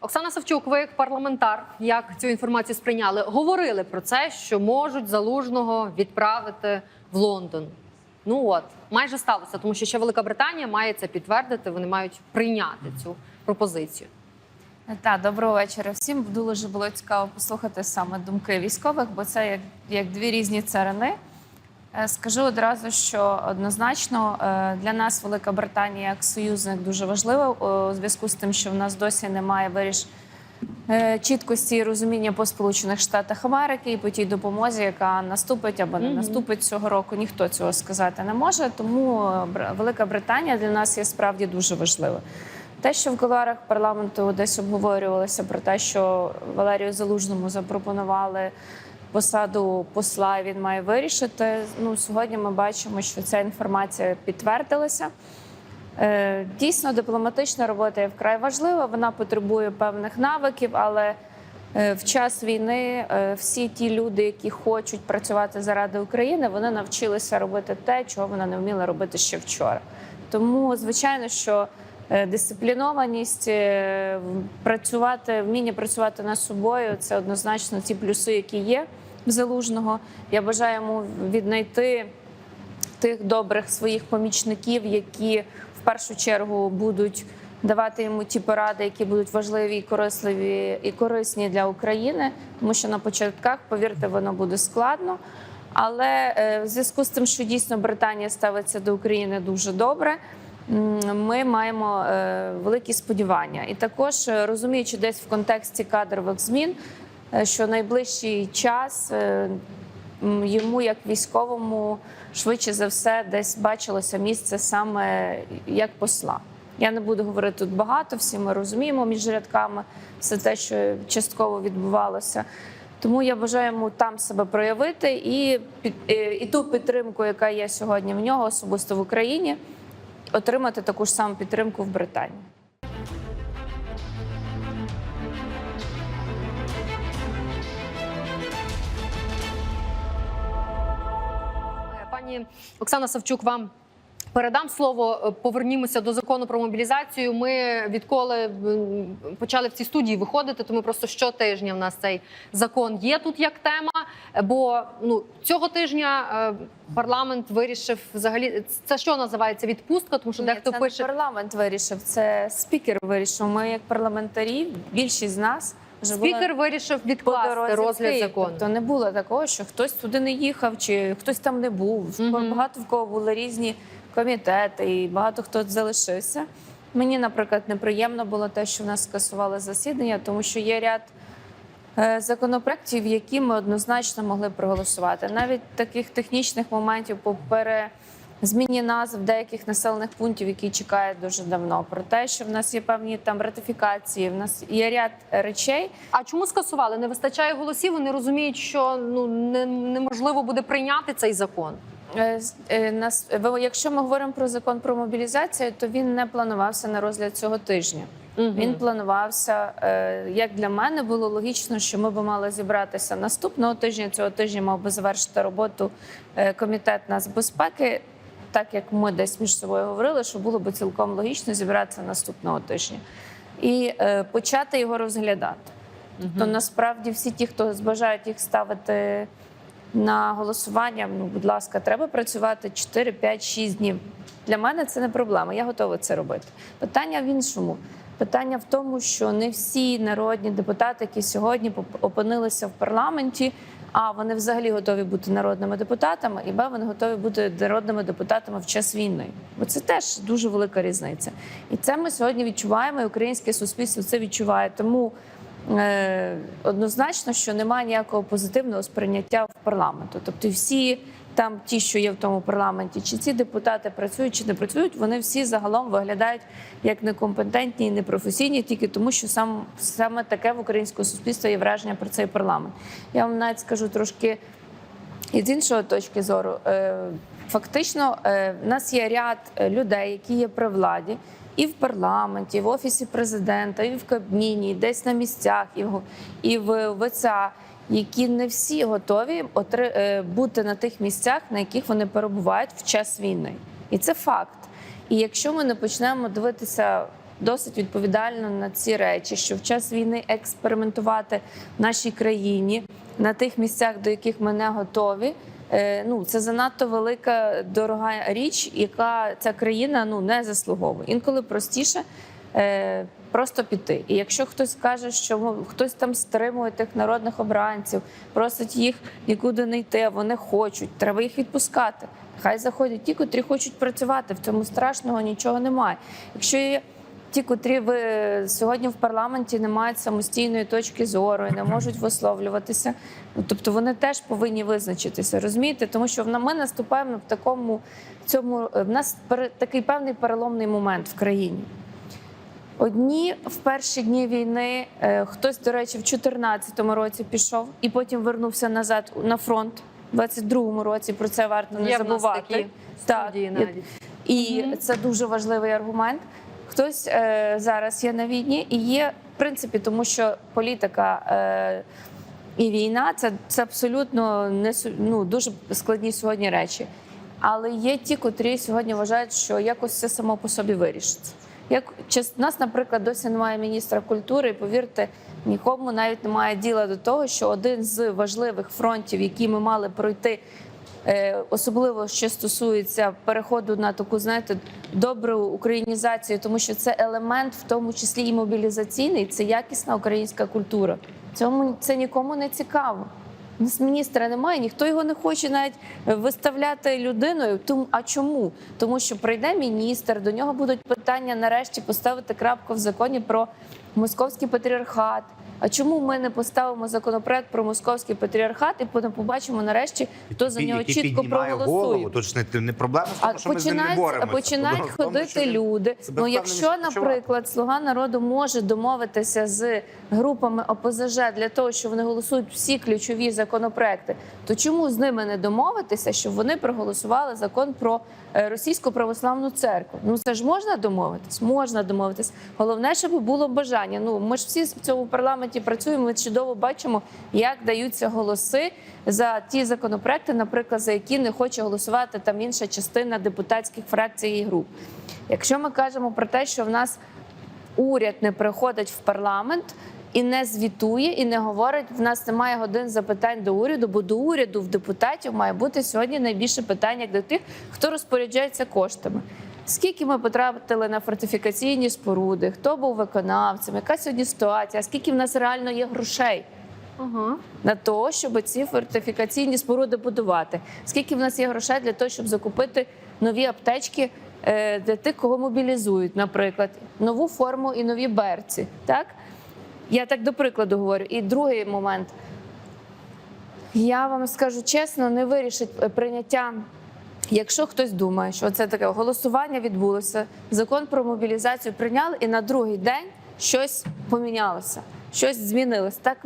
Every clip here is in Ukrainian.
Оксана Савчук, ви як парламентар, як цю інформацію сприйняли? Говорили про це, що можуть залужного відправити в Лондон. Ну от майже сталося, тому що ще Велика Британія має це підтвердити. Вони мають прийняти цю пропозицію. Так, доброго вечора всім. Дуже було цікаво послухати саме думки військових, бо це як, як дві різні царини. Е, Скажу одразу, що однозначно е, для нас Велика Британія як союзник дуже важлива у зв'язку з тим, що в нас досі немає виріш е, чіткості і розуміння по Сполучених Штатах Америки і по тій допомозі, яка наступить або не наступить цього року. Ніхто цього сказати не може. Тому е, Велика Британія для нас є справді дуже важлива. Те, що в кулуарах парламенту десь обговорювалося про те, що Валерію Залужному запропонували посаду посла, він має вирішити. Ну сьогодні ми бачимо, що ця інформація підтвердилася. Е, Дійсно, дипломатична робота є вкрай важлива. Вона потребує певних навиків, але е, в час війни е, всі ті люди, які хочуть працювати заради України, вони навчилися робити те, чого вона не вміла робити ще вчора. Тому, звичайно, що дисциплінованість, працювати, вміння працювати над собою це однозначно ті плюси, які є залужного. Я бажаю йому віднайти тих добрих своїх помічників, які в першу чергу будуть давати йому ті поради, які будуть важливі корисливі і корисні для України, тому що на початках, повірте, воно буде складно. Але е, в зв'язку з тим, що дійсно Британія ставиться до України дуже добре. Ми маємо е, великі сподівання, і також е, розуміючи десь в контексті кадрових змін, що найближчий час е, йому, як військовому, швидше за все, десь бачилося місце саме як посла. Я не буду говорити тут багато, всі ми розуміємо між рядками все те, що частково відбувалося. Тому я бажаю йому там себе проявити і, е, і ту підтримку, яка є сьогодні в нього, особисто в Україні, отримати таку ж саму підтримку в Британії. Пані Оксана Савчук, вам передам слово. Е, Повернімося до закону про мобілізацію. Ми відколи почали в цій студії виходити, то ми просто щотижня в нас цей закон є тут як тема. Бо ну цього тижня е, парламент вирішив взагалі це що називається відпустка, тому що Ні, дехто це пише не парламент вирішив, це спікер вирішив. Ми, як парламентарі, більшість з нас спікер вирішив відкласти розгляд Київ. закону. Тобто не було такого, що хтось туди не їхав, чи хтось там не був. Мгм. Багато в кого були різні комітети, і багато хто залишився. Мені, наприклад, неприємно було те, що в нас скасували засідання, тому що є ряд е, законопроєктів, які ми однозначно могли проголосувати. Навіть таких технічних моментів по пере. Зміні назв деяких населених пунктів, які чекають дуже давно, про те, що в нас є певні там ратифікації, в нас є ряд речей, А чому скасували? Не вистачає голосів. Вони розуміють, що ну не, неможливо буде прийняти цей закон. Е, е, нас- Якщо ми говоримо про закон про мобілізацію, то він не планувався на розгляд цього тижня. Він планувався е, як для мене було логічно, що ми б мали зібратися наступного тижня. Цього тижня мав би завершити роботу комітет нацбезпеки, так як ми десь між собою говорили, що було б цілком логічно зібратися наступного тижня і е, почати його розглядати. То насправді всі ті, хто збажають їх ставити на голосування, ну, будь ласка, треба працювати 4, 5, 6 днів. Для мене це не проблема. Я готова це робити. Питання в іншому. Питання в тому, що не всі народні депутати, які сьогодні опинилися в парламенті, а вони взагалі готові бути народними депутатами, і б вони готові бути народними депутатами в час війни. Бо це теж дуже велика різниця. І це ми сьогодні відчуваємо, і українське суспільство це відчуває. Тому е, однозначно, що немає ніякого позитивного сприйняття в парламенту. Тобто, всі там, ті, що є в тому парламенті, чи ці депутати працюють чи не працюють, вони всі загалом виглядають як некомпетентні і непрофесійні, тільки тому, що сам саме таке в українського суспільства є враження про цей парламент. Я вам навіть скажу трошки і з іншої точки зору, е, фактично, е, в нас є ряд е, людей, які є при владі, і в парламенті, і в офісі президента, і в Кабміні, і десь на місцях, і в, і в ВЦА, які не всі готові отри- е, бути на тих місцях, на яких вони перебувають в час війни. І це факт. І якщо ми не почнемо дивитися досить відповідально на ці речі, що в час війни експериментувати в нашій країні на тих місцях, до яких ми не готові. е, Ну, це занадто велика дорога річ, яка ця країна ну не заслуговує. Інколи простіше просто піти. І якщо хтось каже, що ну, хтось там стримує тих народних обранців, просить їх нікуди не йти, вони хочуть, треба їх відпускати. Хай заходять ті, котрі хочуть працювати. В цьому страшного нічого немає. Якщо є ті, котрі ви сьогодні в парламенті не мають самостійної точки зору і не можуть висловлюватися, ну, тобто вони теж повинні визначитися, розумієте? Тому що ми наступаємо в такому цьому в нас такий певний переломний момент в країні. Одні в перші дні війни е, хтось, до речі, в 2014 році пішов і потім вернувся назад на фронт. У 22-му році про це варто не Є в нас такі Так, студії і- і це дуже важливий аргумент. Хтось е, зараз є на війні і є в принципі, тому що політика е, і війна це, це абсолютно не ну, дуже складні сьогодні речі. Але є ті, котрі сьогодні вважають, що якось це само по собі вирішиться. Як час- нас, наприклад, досі немає міністра культури, і повірте, нікому навіть немає діла до того, що один з важливих фронтів, які ми мали пройти Е, особливо що стосується переходу на таку, знаєте, добру українізацію, тому що це елемент, в тому числі і мобілізаційний, це якісна українська культура. Цьому це нікому не цікаво. Міністра немає, ніхто його не хоче навіть виставляти людиною. А чому? Тому що прийде міністр, до нього будуть питання нарешті поставити крапку в законі про московський патріархат. А чому ми не поставимо законопроект про московський патріархат і потім побачимо нарешті, хто за нього Який чітко піднімає проголосує? голову, то ж не, не проблема з А тому, що ми з ним не починають, боремося. починають Проблема в тому, ходити що він люди. себе Ну, якщо, наприклад, слуга народу може домовитися з групами ОПЗЖ для того, що вони голосують всі ключові законопроекти, то чому з ними не домовитися, щоб вони проголосували закон про е, російську православну церкву? Ну це ж можна домовитись? Можна домовитись. Головне, щоб було бажання. Ну ми ж всі в цьому парламенті працюємо. Ми чудово бачимо, як даються голоси за ті законопроекти, наприклад, за які не хоче голосувати там інша частина депутатських фракцій і груп. Якщо ми кажемо про те, що в нас уряд не приходить в парламент і не звітує, і не говорить, в нас немає годин запитань до уряду, бо до уряду в депутатів має бути сьогодні найбільше питання до тих, хто розпоряджається коштами. Скільки ми потратили на фортифікаційні споруди, хто був виконавцем, яка сьогодні ситуація, скільки в нас реально є грошей? Ага. на те, щоб ці фортифікаційні споруди будувати. Скільки в нас є грошей для того, щоб закупити нові аптечки е, для тих, кого мобілізують, наприклад, нову форму і нові берці. Так? Я так до прикладу говорю. І другий момент. Я вам скажу чесно, не вирішить е, прийняття. Якщо хтось думає, що це таке голосування відбулося, закон про мобілізацію прийняли, і на другий день щось помінялося, щось змінилось. Так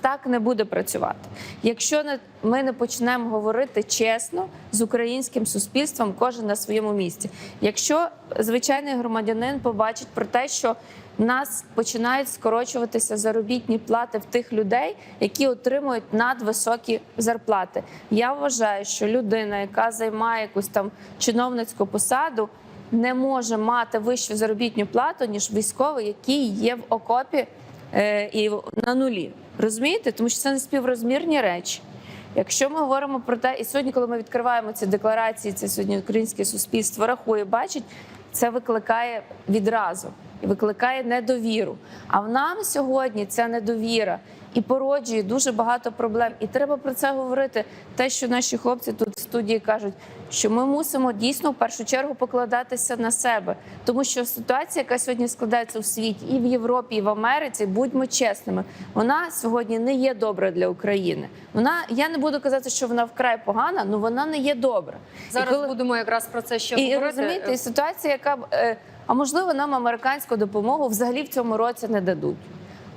так не буде працювати. Якщо не ми не почнемо говорити чесно з українським суспільством, кожен на своєму місці. Якщо звичайний громадянин побачить про те, що нас починають скорочуватися заробітні плати в тих людей, які отримують надвисокі зарплати. Я вважаю, що людина, яка займає якусь там чиновницьку посаду, не може мати вищу заробітну плату ніж військовий, який є в окопі і на нулі. Розумієте? Тому що це не співрозмірні речі. Якщо ми говоримо про те, і сьогодні, коли ми відкриваємо ці декларації, це сьогодні українське суспільство рахує, бачить, це викликає відразу і викликає недовіру. А в нам сьогодні ця недовіра і породжує дуже багато проблем. І треба про це говорити. Те, що наші хлопці тут в студії кажуть, що ми мусимо дійсно в першу чергу покладатися на себе, тому що ситуація, яка сьогодні складається у світі, і в Європі, і в Америці, будьмо чесними, вона сьогодні не є добра для України. Вона я не буду казати, що вона вкрай погана, але вона не є добра. Зараз І коли- будемо якраз про це ще і говорити. розумієте, і ситуація, яка е, а можливо, нам американську допомогу взагалі в цьому році не дадуть.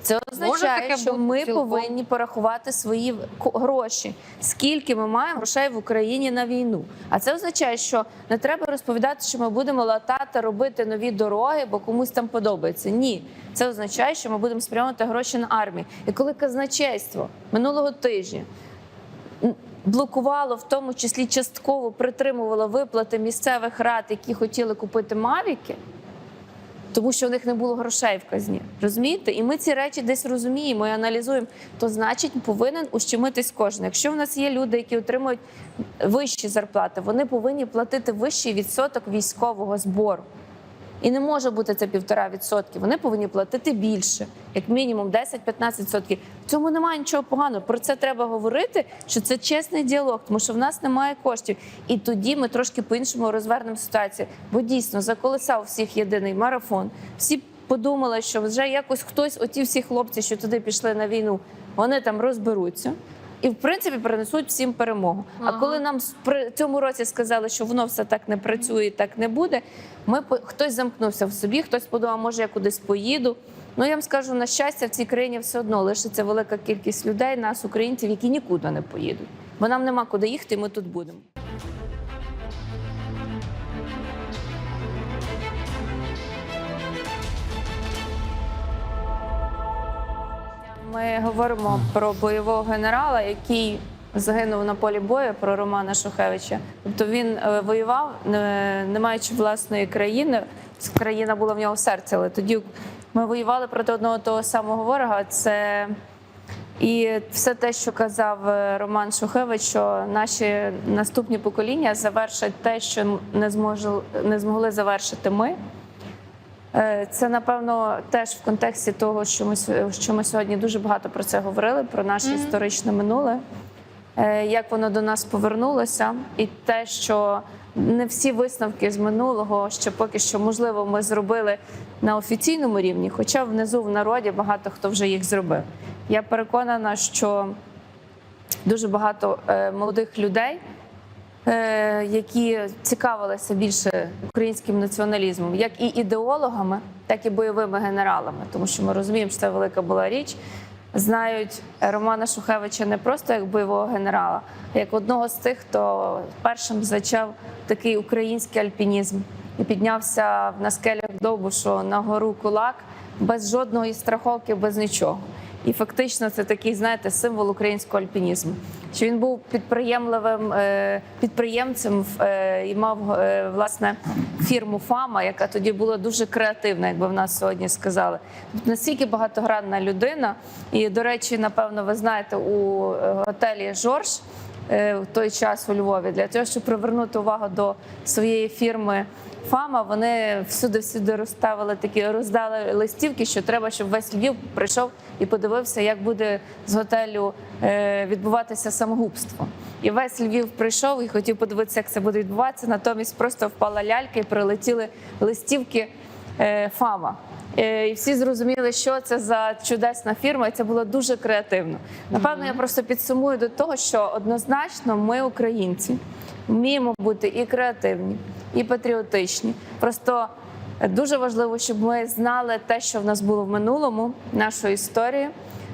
Це означає, що ми цілком. повинні порахувати свої гроші, скільки ми маємо грошей в Україні на війну. А це означає, що не треба розповідати, що ми будемо латати, робити нові дороги, бо комусь там подобається. Ні, це означає, що ми будемо спрямувати гроші на армію. І коли казначейство минулого тижня блокувало, в тому числі частково притримувало виплати місцевих рад, які хотіли купити мавіки. Тому що в них не було грошей в казні. Розумієте? І ми ці речі десь розуміємо і аналізуємо. То значить, повинен ущемитись кожен. Якщо в нас є люди, які отримують вищі зарплати, вони повинні платити вищий відсоток військового збору. І не може бути це півтора відсотки. Вони повинні платити більше, як мінімум 10-15 відсотків. В цьому немає нічого поганого. Про це треба говорити, що це чесний діалог, тому що в нас немає коштів. І тоді ми трошки по-іншому розвернемо ситуацію. Бо дійсно заколисав всіх єдиний марафон. Всі подумали, що вже якось хтось, оті всі хлопці, що туди пішли на війну, вони там розберуться. І в принципі принесуть всім перемогу. А коли нам при цьому році сказали, що воно все так не працює, так не буде. Ми хтось замкнувся в собі, хтось подумав, може я кудись поїду. Ну я вам скажу, на щастя, в цій країні все одно лишиться велика кількість людей, нас, українців, які нікуди не поїдуть. Бо нам нема куди їхати, і ми тут будемо. Ми говоримо про бойового генерала, який загинув на полі бою, про Романа Шухевича. Тобто він е, воював, не, маючи власної країни. Країна була в нього в серці, але тоді ми воювали проти одного того самого ворога. Це і все те, що казав е, Роман Шухевич, що наші наступні покоління завершать те, що не зможу, не змогли завершити ми. Е, Це напевно теж в контексті того, що ми що ми сьогодні дуже багато про це говорили, про наше Мгм. історичне минуле, е, як воно до нас повернулося, і те, що не всі висновки з минулого ще поки що можливо ми зробили на офіційному рівні, хоча внизу в народі багато хто вже їх зробив. Я переконана, що дуже багато е, молодих людей які цікавилися більше українським націоналізмом, як і ідеологами, так і бойовими генералами, тому що ми розуміємо, що це велика була річ. Знають Романа Шухевича не просто як бойового генерала, а як одного з тих, хто першим зачав такий український альпінізм і піднявся на скелях Довбушу на гору Кулак без жодної страховки, без нічого. І фактично це такий, знаєте, символ українського альпінізму. Що він був підприємливим е, підприємцем е, і мав е, власне фірму Фама, яка тоді була дуже креативна, якби в нас сьогодні сказали. Тобто настільки багатогранна людина. І, до речі, напевно, ви знаєте, у готелі Жорж в той час у Львові для того, щоб привернути увагу до своєї фірми. Фама вони всюди всюди розставили такі, роздали листівки, що треба, щоб весь Львів прийшов і подивився, як буде з готелю е, відбуватися самогубство. І весь Львів прийшов і хотів подивитися, як це буде відбуватися. Натомість просто впала лялька і прилетіли листівки е, Фама. Е, І всі зрозуміли, що це за чудесна фірма, і це було дуже креативно. Напевно, я просто підсумую до того, що однозначно ми, українці, вміємо бути і креативні, і патріотичні. Просто дуже важливо, щоб ми знали те, що в нас було в минулому, нашу історію,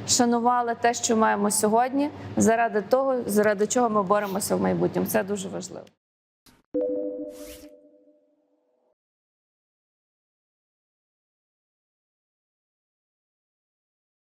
шанували те, що маємо сьогодні, заради того, заради чого ми боремося в майбутньому. Це дуже важливо.